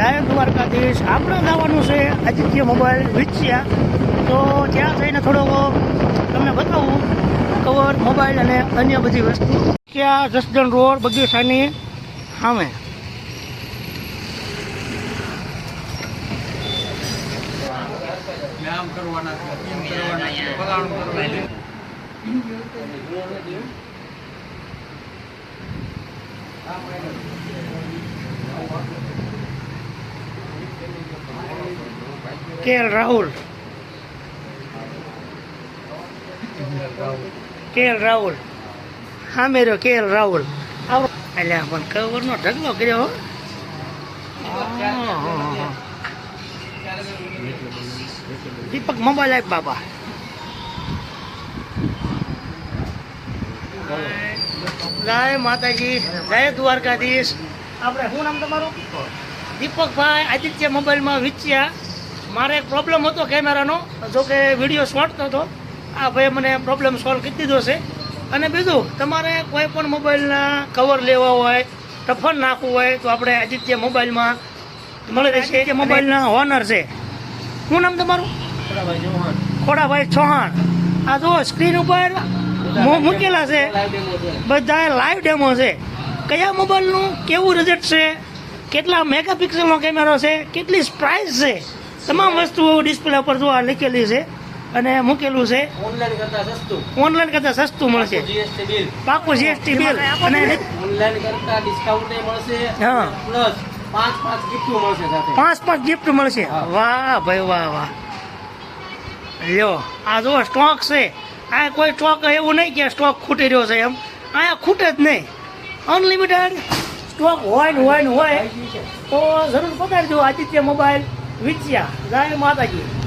જય દ્વારકાધીશ. આપણે જવાનું છે આદિત્ય મોબાઈલ વિચ્યા તો ત્યાં જઈને થોડોક તમને બતાવું કવર મોબાઈલ અને અન્ય બધી વસ્તુ. ત્યાં જસદણ રોડ, બગીચાની સામે? કરવાના છે તેમ કરવાના છે ફલાણું કરવાનું કે એલ રાહુલ કે એલ રાહુલ હા મેરો કે એલ રાહુલ એટલે પણ કવરનો ઢગલો કર્યો. દીપક મોબાઈલ આપ બાબા જય માતાજી જય દ્વારકાધીશ આપણે શું નામ તમારું દીપકભાઈ આદિત્ય મોબાઈલમાં વિચ્યા. મારે એક પ્રોબ્લેમ હતો કેમેરાનો. જો કે વીડિયો શોર્ટ હતો. આ ભાઈ મને પ્રોબ્લેમ સોલ્વ કરી દીધો છે. અને બીજું તમારે કોઈ પણ મોબાઈલના કવર લેવા હોય ટફન નાખવું હોય તો આપણે આદિત્ય મોબાઈલમાં મળી રહેશે. આદિત્ય મોબાઈલના ઓનર છે. શું નામ તમારું? ખોડાભાઈ ચૌહાણ. આ જો સ્ક્રીન ઉપર મુ- મૂકેલા છે. બધા લાઈવ ડેમો છે. કયા મોબાઈલનું કેવું રિઝલ્ટ છે? કેટલા મેગાપિક્સલનો કેમેરો છે? કેટલી પ્રાઇસ છે? તમામ વસ્તુઓ ડિસ્પ્લે પર જોવા લખેલી છે અને મૂકેલું છે. ઓનલાઈન કરતા સસ્તું. ઓનલાઈન કરતાં સસ્તું મળશે. જીએસટી બિલ પાકું જીએસટી બિલ અને ઓનલાઈન કરતા ડિસ્કાઉન્ટ મળશે. હા. પ્લસ પાંચ પાંચ ગિફ્ટ મળશે સાથે. પાંચ પાંચ ગિફ્ટ મળશે. વાહ ભાઈ વાહ વાહ. લ્યો આ જો સ્ટોક છે. આ કોઈ સ્ટોક એવું નહીં કે સ્ટોક ખૂટી રહ્યો છે એમ. આ ખૂટે જ નહીં. અનલિમિટેડ સ્ટોક હોય ને હોય ને હોય તો જરૂર પધારજો આદિત્ય મોબાઈલ. વિચ્યા જય માતાજી